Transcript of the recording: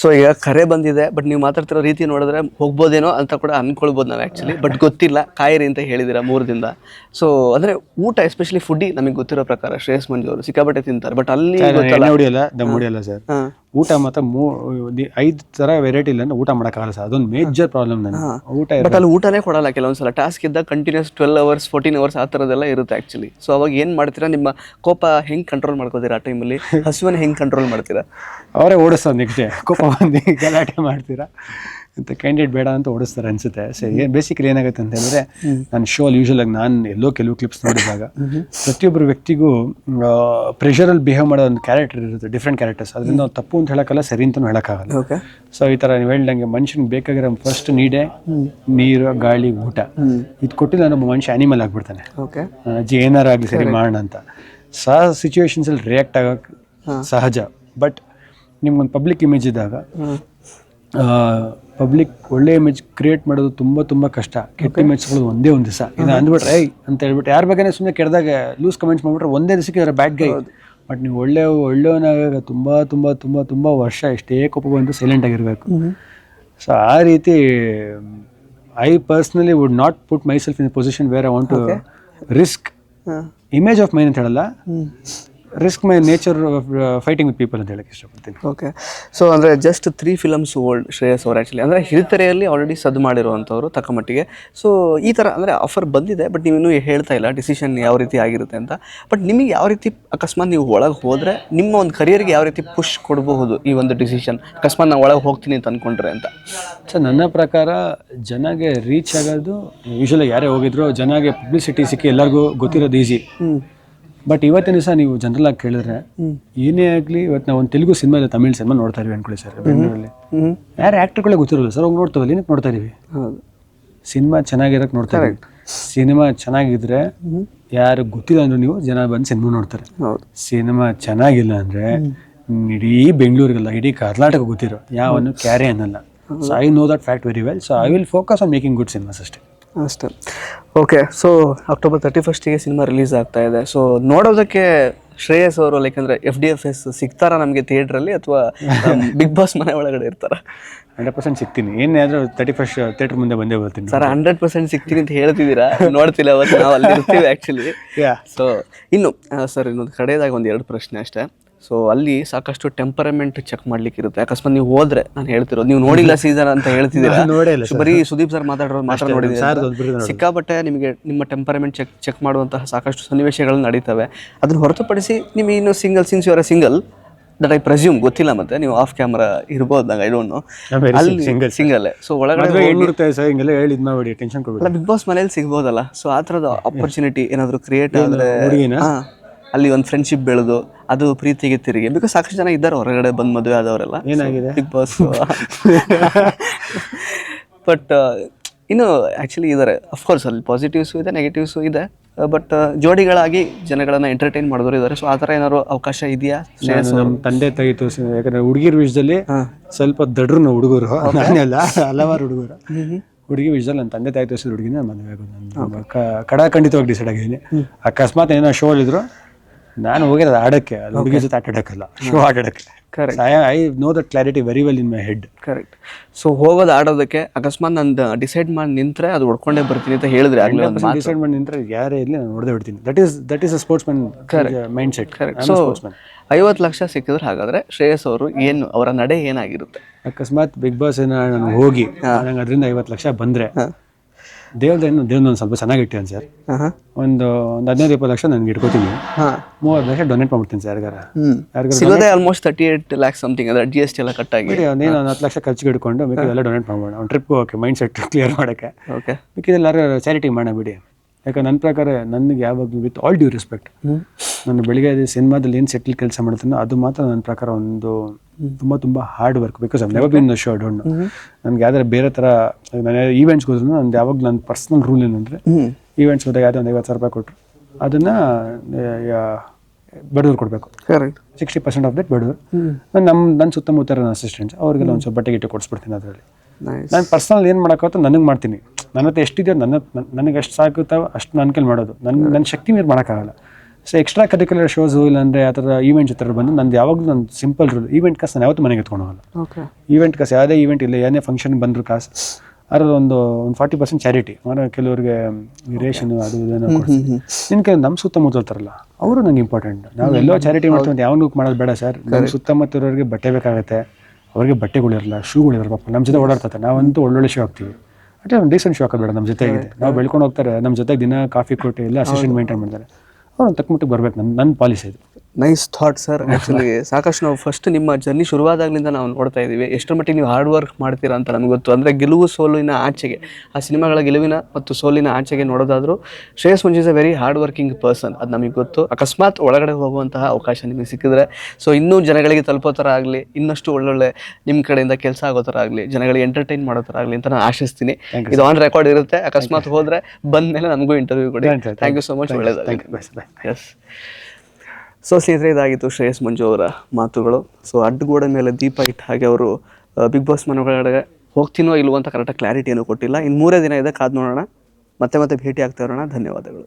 So ಈಗ ಕರೆ ಬಂದಿದೆ ಬಟ್ ನೀವು ಮಾತಾಡ್ತಿರೋ ರೀತಿ ನೋಡಿದ್ರೆ ಹೋಗ್ಬೋದೇನೋ ಅಂತ ಕೂಡ ಅನ್ಕೊಳ್ಬೋದು ನಾವು ಆ್ಯಕ್ಚುಲಿ ಬಟ್ ಗೊತ್ತಿಲ್ಲ ಕಾಯಿರಿ ಅಂತ ಹೇಳಿದ್ದೀರಾ ಮೂರು ದಿನ ಸೊ ಅಂದರೆ ಊಟ ಎಸ್ಪೆಷಲಿ ಫುಡ್ಡಿ ನಮಗೆ ಗೊತ್ತಿರೋ ಪ್ರಕಾರ ಶ್ರೇಯಸ್ ಮಂಜು ಅವರು ಸಿಕ್ಕಾಪಟ್ಟೆ ತಿಂತಾರೆ ಬಟ್ ಅಲ್ಲಿ ಗೊತ್ತಲ್ಲ. ಸರ್. ಊಟ ಮಾತ್ರ ಮೂ ಐದ್ ತರ ವೆರೈಟಿ ಇಲ್ಲ ಊಟ ಮಾಡೋಕ್ಕಾಗಲ್ಲ ಸರ್ ಅದೊಂದು ಮೇಜರ್ ಪ್ರಾಬ್ಲಮ್ ನನಗೆ. ಊಟ ಬಟ್ ಅಲ್ಲಿ ಊಟನೇ ಕೊಡಲ್ಲ ಕೆಲವೊಂದ್ಸಲ ಟಾಸ್ಕ್ ಇದ್ದಾಗ continuous twelve hours fourteen hours ಆ ಥರದ್ದೆಲ್ಲ ಇರುತ್ತೆ ಆ್ಯಕ್ಚುಲಿ ಸೊ ಅವಾಗ ಏನು ಮಾಡ್ತೀರಾ? ನಿಮ್ಮ ಕೋಪ ಹೆಂಗೆ ಕಂಟ್ರೋಲ್ ಮಾಡ್ಕೋತೀರಾ ಆ ಟೈಮಲ್ಲಿ ಹಸುವನ್ನ ಹೆಂಗೆ ಕಂಟ್ರೋಲ್ ಮಾಡ್ತೀರಾ? ಅವರೇ ಓಡಿಸ್ತಾರೆ ನೆಕ್ಸ್ಟ್ ಡೇ ಕೋಪ ಬಂದು ಗಲಾಟೆ ಮಾಡ್ತೀರಾ? ಅಂತ ಕ್ಯಾಂಡಿಡೇಟ್ ಬೇಡ ಅಂತ ಓಡಿಸ್ತಾರೆ ಅನಿಸುತ್ತೆ. ಸರಿ ಬೇಸಿಕಲಿ ಏನಾಗುತ್ತೆ ಅಂತ ಹೇಳಿದ್ರೆ ನಾನು ಶೋ ಅಲ್ಲಿ ಯೂಶಲ್ ಆಗಿ ನಾನು ಎಲ್ಲೋ ಕೆಲವು ಕ್ಲಿಪ್ಸ್ ನೋಡಿದಾಗ ಪ್ರತಿಯೊಬ್ಬರು ವ್ಯಕ್ತಿಗೂ ಪ್ರೆಷರಲ್ಲಿ ಬಿಹೇವ್ ಮಾಡೋ ಒಂದು ಕ್ಯಾರೆಕ್ಟರ್ ಇರುತ್ತೆ ಡಿಫ್ರೆಂಟ್ ಕ್ಯಾರೆಕ್ಟರ್ಸ್ ಅದರಿಂದ ನಾವು ತಪ್ಪು ಅಂತ ಹೇಳೋಕ್ಕಲ್ಲ ಸರಿ ಅಂತಲೂ ಹೇಳೋಕ್ಕಾಗಲ್ಲ. ಓಕೆ ಸೊ ಈ ಥರ ನೀವು ಹೇಳ್ದಂಗೆ ಮನುಷ್ಯನಿಗೆ ಬೇಕಾಗಿರೋ ಫಸ್ಟ್ ನೀಡೇ ನೀರು ಗಾಳಿ ಊಟ. ಇದು ಕೊಟ್ಟಿಲ್ಲ ಒಬ್ಬ ಮನುಷ್ಯ ಆನಿಮಲ್ ಆಗಿಬಿಡ್ತಾನೆ. ಅಜ್ಜಿ ಏನಾರು ಆಗಲಿ ಸರಿ ಮಾಡೋಣ ಅಂತ. ಸಹ ಸಿಚುವೇಶನ್ಸಲ್ಲಿ ರಿಯಾಕ್ಟ್ ಆಗೋಕ್ಕೆ ಸಹಜ. ಬಟ್ ನಿಮ್ಗೊಂದು ಪಬ್ಲಿಕ್ ಇಮೇಜ್ ಇದ್ದಾಗ ಪಬ್ಲಿಕ್ ಒಳ್ಳೆ ಇಮೇಜ್ ಕ್ರಿಯೇಟ್ ಮಾಡೋದು ತುಂಬ ತುಂಬ ಕಷ್ಟ. ಕೆಟ್ಟ ಇಮೇಜ್ ಸಿಗೋದು ಒಂದೇ ಒಂದು ದಿವಸ. ಇದು ಅಂದ್ಬಿಟ್ರೆ ಐ ಅಂತ ಹೇಳ್ಬಿಟ್ಟು ಯಾರ ಬಗ್ಗೆ ಸುಮ್ಮನೆ ಕೆಡ್ದಾಗ ಲೂಸ್ ಕಮೆಂಟ್ಸ್ ಮಾಡ್ಬಿಟ್ರೆ ಒಂದೇ ದಿವಸಕ್ಕೆ ಅವರ ಬ್ಯಾಡ್ ಗೈ ಬಟ್ ನೀವು ಒಳ್ಳೆ ಒಳ್ಳೆಯವನಾಗ ತುಂಬ ತುಂಬ ತುಂಬ ತುಂಬ ವರ್ಷ ಎಷ್ಟೇ ಕೋಪ ಬಂದು ಸೈಲೆಂಟ್ ಆಗಿರಬೇಕು. ಸೊ ಆ ರೀತಿ I personally would not put myself in position where I want to risk image of mine ಅಂತ ಹೇಳಲ್ಲ. Risk my nature fighting with people ಅಂತ ಹೇಳಕ್ಕೆ ಇಷ್ಟಪಡ್ತೀನಿ. ಓಕೆ ಸೊ ಅಂದರೆ just three films old Shreyas ಅವರು ಆ್ಯಕ್ಚುಲಿ ಅಂದರೆ ಹಿರಿತೆರೆಯಲ್ಲಿ ಆಲ್ರೆಡಿ ಸದ್ದು ಮಾಡಿರುವಂಥವ್ರು ತಕ್ಕ ಮಟ್ಟಿಗೆ. ಸೊ ಈ ಥರ ಅಂದರೆ ಆಫರ್ ಬಂದಿದೆ ಬಟ್ ನೀವು ಇನ್ನೂ ಹೇಳ್ತಾ ಇಲ್ಲ ಡಿಸಿಷನ್ ಯಾವ ರೀತಿ ಆಗಿರುತ್ತೆ ಅಂತ. ಬಟ್ ನಿಮಗೆ ಯಾವ ರೀತಿ ಅಕಸ್ಮಾತ್ ನೀವು ಒಳಗೆ ಹೋದರೆ ನಿಮ್ಮ ಒಂದು ಕರಿಯರ್ಗೆ ಯಾವ ರೀತಿ ಪುಷ್ ಕೊಡಬಹುದು ಈ ಒಂದು ಡಿಸಿಷನ್ ಅಕಸ್ಮಾತ್ ನಾನು ಒಳಗೆ ಹೋಗ್ತೀನಿ ಅಂತ ಅಂದ್ಕೊಂಡ್ರೆ ಅಂತ. ಸೊ ನನ್ನ ಪ್ರಕಾರ ಜನಗೆ ರೀಚ್ ಆಗೋದು ಯೂಶಲಾಗಿ ಯಾರೇ ಹೋಗಿದ್ರು ಜನಗೆ ಪಬ್ಲಿಸಿಟಿ ಸಿಕ್ಕಿ ಎಲ್ಲರಿಗೂ ಗೊತ್ತಿರೋದು ಈಸಿ ಬಟ್ ಇವತ್ತಿನ ದಿವಸ ನೀವು ಜನರಲ್ ಆಗಿ ಕೇಳಿದ್ರೆ ಏನೇ ಆಗಲಿ ಇವತ್ತು ನಾವು ಒಂದು ತೆಲುಗು ಸಿನಿಮಾ ಇಲ್ಲ ತಮಿಳ್ ಸಿನಿಮಾ ನೋಡ್ತಾ ಇದೀವಿ ಅನ್ಕೊಳ್ಳಿ ಸರ್ ಬೆಂಗಳೂರಲ್ಲಿ. ಯಾರು ಆ್ಯಕ್ಟರ್ಗಳೇ ಗೊತ್ತಿರೋಲ್ಲ ಸರ್ ಹೋಗಿ ನೋಡ್ತಾವಲ್ಲ ಏನಕ್ಕೆ ನೋಡ್ತಾ ಇದೀವಿ? ಸಿನಿಮಾ ಚೆನ್ನಾಗಿರಕ್ಕೆ ನೋಡ್ತಾ ಸಿನಿಮಾ ಚೆನ್ನಾಗಿದ್ರೆ ಯಾರು ಗೊತ್ತಿಲ್ಲ ಅಂದ್ರೆ ನೀವು ಜನ ಬಂದು ಸಿನಿಮಾ ನೋಡ್ತಾರೆ. ಸಿನಿಮಾ ಚೆನ್ನಾಗಿಲ್ಲ ಅಂದ್ರೆ ಇಡೀ ಬೆಂಗಳೂರಿಗೆಲ್ಲ ಇಡೀ ಕರ್ನಾಟಕ ಗೊತ್ತಿರೋ ಯಾವನ್ನು ಕ್ಯಾರೆ ಅನ್ನಲ್ಲ. So I know that fact very well so I will focus on making good cinemas ಅಷ್ಟೇ. ಅಷ್ಟೇ. ಓಕೆ ಸೊ ಅಕ್ಟೋಬರ್ ತರ್ಟಿ ಫಸ್ಟಿಗೆ ಸಿನಿಮಾ ರಿಲೀಸ್ ಆಗ್ತಾ ಇದೆ. ಸೊ ನೋಡೋದಕ್ಕೆ ಶ್ರೇಯಸ್ ಅವರು ಲೈಕ್ ಅಂದರೆ ಎಫ್ ಡಿ ಎಫ್ ಎಸ್ ಸಿಗ್ತಾರಾ ನಮಗೆ ಥಿಯೇಟ್ರಲ್ಲಿ ಅಥವಾ ಬಿಗ್ ಬಾಸ್ ಮನೆ ಒಳಗಡೆ ಇರ್ತಾರ? ಹಂಡ್ರೆಡ್ ಪರ್ಸೆಂಟ್ ಸಿಗ್ತೀನಿ. ಏನಾದರೂ ತರ್ಟಿ ಫಸ್ಟ್ ಥಿಯೇಟರ್ ಮುಂದೆ ಬಂದೇ ಬರ್ತೀನಿ. ಸರ್ ಹಂಡ್ರೆಡ್ ಪರ್ಸೆಂಟ್ ಸಿಗ್ತೀನಿ ಅಂತ ಹೇಳ್ತಿದ್ದೀರಾ? ನೋಡ್ತಿಲ್ಲ ಅವತ್ತು ನಾವು ಅಲ್ಲಿ ಇರ್ತೀವಿ ಆ್ಯಕ್ಚುಲಿ ಯಾ ಸೊ ಇನ್ನು ಸರ್ ಇನ್ನೊಂದು ಕಡೆಯದಾಗ ಒಂದು ಎರಡು ಪ್ರಶ್ನೆ ಅಷ್ಟೇ. ಸೊ ಅಲ್ಲಿ ಸಾಕಷ್ಟು ಟೆಂಪರಮೆಂಟ್ ಚೆಕ್ ಮಾಡ್ಲಿಕ್ಕೆ ಇರುತ್ತೆ. ಅಕಸ್ಮಾತ್ ನೀವು ಹೋದ್ರೆ ನಾನು ಹೇಳ್ತಿರೋದು ನೀವು ನೋಡಿಲ್ಲ ಸೀಸನ್ ಅಂತ ಹೇಳ್ತಿದ್ದೀರಾ? ನೋಡೇ ಬರೀ ಸುದೀಪ್ ಸರ್ ಮಾತಾಡೋದು ಮಾತ್ರ ನೋಡಿದೀನಿ ನೋಡಿದ್ದೀರಾ ಸಿಕ್ಕಾಪಟ್ಟೆ ನಿಮಗೆ ನಿಮ್ಮ ಟೆಂಪರಮೆಂಟ್ ಚೆಕ್ ಚೆಕ್ ಮಾಡುವಂತಹ ಸಾಕಷ್ಟು ಸನ್ನಿವೇಶಗಳು ನಡೀತವೆ. ಅದನ್ನ ಹೊರತುಪಡಿಸಿ ನಿಮಗೆ ಇನ್ನು single since your single that I presume ಗೊತ್ತಿಲ್ಲ ಮತ್ತೆ ನೀವು ಆಫ್ ಕ್ಯಾಮ್ರಾ ಇರ್ಬೋದು ನಂಗೆ ಐ ಡೋಂಟ್ ನೋ ಅಲ್ಲಿ ಸಿಂಗಲ್ ಸಿಂಗಲ್ ಸೊ ಒಳಗಡೆ ಹಿಂಗೆಲ್ಲ ಟೆನ್ಷನ್ ಕೊಡ್ಬೇಡಿ. ಬಿಗ್ ಬಾಸ್ ಮನೇಲಿ ಸಿಗ್ಬೋದಲ್ಲ. ಸೊ ಆ ಥರದ ಆಪರ್ಚುನಿಟಿ ಏನಾದರೂ ಕ್ರಿಯೇಟ್ ಆದರೆ? ಅಲ್ಲಿ ಒಂದು ಫ್ರೆಂಡ್ಶಿಪ್ ಬೆಳೆದು ಅದು ಪ್ರೀತಿಗೆ ತಿರುಗಿ. ಬಿಕಾಸ್ ಸಾಕಷ್ಟು ಜನ ಇದ್ದಾರೆ ಹೊರಗಡೆ ಬಂದು ಮದುವೆ ಆದವರೆಲ್ಲ. ಏನಾಗಿದೆ? ಬಿಗ್ ಬಾಸ್ ಬಟ್ ಇನ್ನು ಆ್ಯಕ್ಚುಲಿ ಇದ್ದಾರೆ ಅಫ್ಕೋರ್ಸ್ ಅಲ್ಲಿ ಪಾಸಿಟಿವ್ಸು ಇದೆ ನೆಗೆಟಿವ್ಸು ಇದೆ. ಬಟ್ ಜೋಡಿಗಳಾಗಿ ಜನಗಳನ್ನ ಎಂಟರ್ಟೈನ್ ಮಾಡಿದವರು ಇದ್ದಾರೆ ಸೊ ಆ ಥರ ಏನಾದ್ರು ಅವಕಾಶ ಇದೆಯಾ? ನಮ್ಮ ತಂದೆ ತಾಯಿ ತೋರಿಸಿ ಯಾಕಂದ್ರೆ ಹುಡುಗಿರ ವಿಷಯದಲ್ಲಿ ಸ್ವಲ್ಪ ದಡ್ರು ನಾವು ಹುಡುಗರು ಅಲ್ಲ ಹಲವಾರು ಹುಡುಗರು. ಹುಡುಗಿ ವಿಷಯದಲ್ಲಿ ನನ್ನ ತಂದೆ ತಾಯಿ ತೋರಿಸಿದ ಹುಡುಗಿನ ಮದುವೆ ಆಗೋದು. ನಾನು ಕಡಾಖಂಡಿತವಾಗಿ ಡಿಸೈಡ್ ಆಗಿದ್ದೀನಿ. ಅಕಸ್ಮಾತ್ ಏನೋ ಶೋ ಇದ್ರು ನಾನು ಹೋಗಿರೋದು ಆಡಕ್ಕೆ ಅಲ್ಲಿ ಹುಡುಗಿ ಜೊತೆ ಆಟ ಆಡೋಕ್ಕಲ್ಲ ಶೋ ಆಟ correct I I know that clarity very well in my head correct so ಹೋಗೋದು ಆಡೋದಕ್ಕೆ ಅಕಸ್ಮಾತ್ ನಾನು ಡಿಸೈಡ್ ಮಾಡಿ ನಿಂತ್ರೆ ಅದು ಹೊಡ್ಕೊಂಡೇ ಬರ್ತೀನಿ ಅಂತ ಹೇಳಿದ್ರೆ ಆಗಲೇ ಒಂದು ಮಾತು. ಡಿಸೈಡ್ ಮಾಡಿ ನಿಂತ್ರೆ ಯಾರೇ ಇರಲಿ ನಾನು ಹೊಡೆದೇ ಬಿಡ್ತೀನಿ. That is that is a sportsman mindset so sportsman ಐವತ್ತು ಲಕ್ಷ ಸಿಕ್ಕಿದ್ರೆ ಹಾಗಾದ್ರೆ ಶ್ರೇಯಸ್ ಅವರು ಏನು ಅವರ ನಡೆ ಏನಾಗಿರುತ್ತೆ? ಅಕಸ್ಮಾತ್ ಬಿಗ್ ಬಾಸ್ ಏನೋ ನಾನು ಹೋಗಿ ನಂಗೆ ಅದರಿಂದ ಐವತ್ತು ಲಕ್ಷ ಬಂದ್ರೆ ದೇವ್ರದೇನು ದೇವ್ರ ಒಂದು ಸ್ವಲ್ಪ ಚೆನ್ನಾಗಿ ಇಟ್ಟಿದ್ದಾನೆ ಸರ್. ಹಾಂ ಒಂದು ಒಂದು ಹದಿನೈದು ಇಪ್ಪತ್ತು ಲಕ್ಷ ನನಗೆ ಇಟ್ಕೋತೀನಿ. ಹಾಂ. ಮೂವತ್ತು ಲಕ್ಷ ಡೊನೇಟ್ ಮಾಡ್ಬಿಡ್ತೀನಿ ಸರ್ ಯಾರಿಗಾರ. ಸಿಗೋದೇ almost thirty eight lakh something ಅಂದ್ರೆ ಜಿ ಎಸ್ ಟಿ ಎಲ್ಲ ಕಟ್ಟಾಗಿ ಬಿಡಿ ಒಂದೇನು ಒಂದು ಹತ್ತು ಲಕ್ಷ ಖರ್ಚಿಗೆ ಇಟ್ಕೊಂಡು ಮಿಕ್ಕಿದೆಲ್ಲ ಡೊನೇಟ್ ಮಾಡ್ಬೋಣ ಒಂದು ಟ್ರಿಪ್ಗೆ ಓಕೆ ಮೈಂಡ್ ಸೆಟ್ ಕ್ಲಿಯರ್ ಮಾಡೋಕ್ಕೆ. ಓಕೆ ಮಿಕ್ಕಿದೆಲ್ಲ ಚಾರಿಟಿ ಮಾಡೋಣ ಬಿಡಿ. ಯಾಕೆ ನನ್ನ ಪ್ರಕಾರ ನನಗೆ ಯಾವಾಗಲೂ ವಿತ್ ಆಲ್ ಡ್ಯೂ ರೆಸ್ಪೆಕ್ಟ್ ನಾನು ಬೆಳಿಗ್ಗೆ ಸಿನಿಮಾದಲ್ಲಿ ಏನು ಸೆಟ್ಲ್ ಕೆಲಸ ಮಾಡ್ತೀನೋ ಅದು ಮಾತ್ರ ನನ್ನ ಪ್ರಕಾರ ಒಂದು ತುಂಬ ತುಂಬ hard work because I never been the show don't ನನಗೆ ಯಾವ್ದಾರ ಬೇರೆ ಥರ ನಾನು ಈವೆಂಟ್ಸ್ ಹೋದ್ರು ನಂದು ಯಾವಾಗ ನನ್ನ ಪರ್ಸ್ನಲ್ ರೂಲ್ ಏನಂದರೆ ಈವೆಂಟ್ಸ್ ಹೋದಾಗ ಯಾವುದೋ ಒಂದು ಐವತ್ತು ಸಾವಿರ ರೂಪಾಯಿ ಕೊಟ್ಟರು ಅದನ್ನು ಬಡವ್ರು ಕೊಡಬೇಕು. Correct sixty percent of that ಬಡವ್ರು. ನಾನು ನಮ್ಮ ನನ್ನ ಸುತ್ತಮುತ್ತ ಅಸಿಸ್ಟೆಂಟ್ಸ್ ಅವ್ರಿಗೆಲ್ಲ ಒಂದು ಸ್ವಲ್ಪ ಬಟ್ಟೆ ಗಿಟ್ಟೆ ಕೊಡಿಸ್ಬಿಡ್ತೀನಿ ಅದರಲ್ಲಿ. ನಾನು ಪರ್ಸನಲ್ ಏನು ಮಾಡೋಕ್ಕಾಗತ್ತೋ ನನಗೆ ಮಾಡ್ತೀನಿ. ನನ್ನ ಹತ್ರ ಎಷ್ಟಿದೆಯೋ ನನ್ನ ನನ್- ನನಗೆ ಎಷ್ಟು ಸಾಕುತ್ತೋ ಅಷ್ಟು ನನ್ನ ಕೈಲಿ ಮಾಡೋದು. ನನ್ನ ನನ್ನ ಶಕ್ತಿ ಮೇಲೆ ಮಾಡೋಕ್ಕಾಗಲ್ಲ. ಸೊ ಎಕ್ಸ್ಟ್ರಾ ಕರಿಕ್ಯುಲರ್ ಶೋಸ್ ಇಲ್ಲಾಂದರೆ ಆ ಥರ ಈವೆಂಟ್ ಥರ ಬಂದು ನಂದು ಯಾವಾಗಲೂ ನನ್ನ ಸಿಂಪಲ್ ರೂಲ್ ಈವೆಂಟ್ ಕಾಸು ನಾನು ಯಾವತ್ತೂ ಮನೆಗೆ ಎತ್ಕೊಂಡು ಹೋಗಲ್ಲ. ಓಕೆ ಈವೆಂಟ್ ಕಾಸು ಯಾವುದೇ ಈವೆಂಟ್ ಇಲ್ಲ ಏನೇ ಫಂಕ್ಷನ್ ಬಂದರೂ ಕಾಸು ಅದರ ಒಂದು ಒಂದು ಫಾರ್ಟಿ ಪರ್ಸೆಂಟ್ ಚಾರಿಟಿ ಅಂದರೆ ಕೆಲವ್ರಿಗೆ ರೇಷನ್ ಅದು ಇದನ್ನು ಕೊಡ್ತೀನಿ ನಿನ್ನ ಕೆಲವು ನಮ್ಮ ಸುತ್ತಮುತ್ತ ಇರ್ತಾರಲ್ಲ ಅವರು ನಂಗೆ ಇಂಪಾರ್ಟೆಂಟ್ ನಾವು ಎಲ್ಲೋ ಚಾರಿಟಿ ಮಾಡ್ತೀವಿ ಅಂತ ಯಾವನು ಮಾಡೋದು ಬೇಡ ಸರ್ ನಮ್ಮ ಸುತ್ತಮುತ್ತ ಇರೋರಿಗೆ ಬಟ್ಟೆ ಬೇಕಾಗುತ್ತೆ. ಅವ್ರಿಗೆ ಬಟ್ಟೆಗಳಿರಲ್ಲ ಶೂಗಳಿರಲ್ಲ ಪಾಪ. ನಮ್ಮ ಜೊತೆ ಓಡಾಡ್ತಾರೆ. ನಾವಂತೂ ಒಳ್ಳೊಳ್ಳೆ ಶೂ ಹಾಕ್ತೀವಿ. ಅಟ್ಲೀಸ್ಟ್ ಒಂದು ಡೀಸೆಂಟ್ ಶಾಕ್ ಬೇಡ ನಮ್ಮ ಜೊತೆಗಿದೆ ನಾವು ಬೆಳ್ಕೊಂಡು ಹೋಗ್ತಾರೆ ನಮ್ಮ ಜೊತೆಗೆ ದಿನ ಕಾಫಿ ಕೊಟ್ಟು ಇಲ್ಲ ಅಸಿಸ್ಟೆಂಟ್ ಮೇಂಟೈನ್ ಮಾಡ್ತಾರೆ. ಅವ್ರು ತಕ್ಕ ಮಟ್ಟಿಗೆ ಬರ್ಬೇಕು ನನ್ನ ನನ್ನ ಪಾಲಿಸಿ ಇದು ನೈಸ್ ಥಾಟ್ ಸರ್ ಆ್ಯಕ್ಚುಲಿ ಸಾಕಷ್ಟು ನಾವು ಫಸ್ಟ್ ನಿಮ್ಮ ಜರ್ನಿ ಶುರುವಾದಾಗಲಿಂದ ನಾವು ನೋಡ್ತಾ ಇದ್ದೀವಿ. ಎಷ್ಟರ ಮಟ್ಟಿಗೆ ನೀವು ಹಾರ್ಡ್ ವರ್ಕ್ ಮಾಡ್ತೀರಾ ಅಂತ ನಮ್ಗೆ ಗೊತ್ತು. ಅಂದರೆ ಗೆಲುವು ಸೋಲಿನ ಆಚೆಗೆ ಆ ಸಿನಿಮಾಗಳ ಗೆಲುವಿನ ಮತ್ತು ಸೋಲಿನ ಆಚೆಗೆ ನೋಡೋದಾದರೂ Shreyas Manj is a very hard working person ಅದು ನಮಗೆ ಗೊತ್ತು. ಅಕಸ್ಮಾತ್ ಒಳಗಡೆ ಹೋಗುವಂತಹ ಅವಕಾಶ ನಿಮಗೆ ಸಿಕ್ಕಿದ್ರೆ ಸೊ ಇನ್ನೂ ಜನಗಳಿಗೆ ತಲುಪೋ ಥರ ಆಗಲಿ ಇನ್ನಷ್ಟು ಒಳ್ಳೊಳ್ಳೆ ನಿಮ್ಮ ಕಡೆಯಿಂದ ಕೆಲಸ ಆಗೋ ಥರ ಆಗಲಿ ಜನಗಳಿಗೆ ಎಂಟರ್ಟೈನ್ ಮಾಡೋ ಥರ ಆಗಲಿ ಅಂತ ನಾನು ಆಶಿಸ್ತೀನಿ. ಇದು ಆನ್ ರೆಕಾರ್ಡ್ ಇರುತ್ತೆ. ಅಕಸ್ಮಾತ್ ಹೋದರೆ ಬಂದ ಮೇಲೆ ನಮಗೂ ಇಂಟರ್ವ್ಯೂ ಕೊಡಿ. ಥ್ಯಾಂಕ್ ಯು ಸೊ ಮಚ್ ಒಳ್ಳೆಯದಾಗಲಿ. ಎಸ್ ಸೊ ಸ್ನೇಹಿತರೆ, ಇದಾಗಿತ್ತು ಶ್ರೇಯಸ್ ಮಂಜು ಅವರ ಮಾತುಗಳು. ಸೊ ಅಡ್ಡಗೋಡೆ ಮೇಲೆ ದೀಪ ಇಟ್ಟು ಹಾಗೆ ಅವರು ಬಿಗ್ ಬಾಸ್ ಮನೆಯೊಳಗಡೆ ಹೋಗ್ತೀನೋ ಇಲ್ವೋ ಅಂತ ಕರೆಕ್ಟಾಗಿ ಕ್ಲಾರಿಟಿಯನ್ನು ಕೊಟ್ಟಿಲ್ಲ. ಇನ್ನು ಮೂರೇ ದಿನ ಇದೆ, ಕಾದು ನೋಡೋಣ. ಮತ್ತೆ ಮತ್ತೆ ಭೇಟಿ ಆಗ್ತಾ ಇರೋಣ. ಧನ್ಯವಾದಗಳು.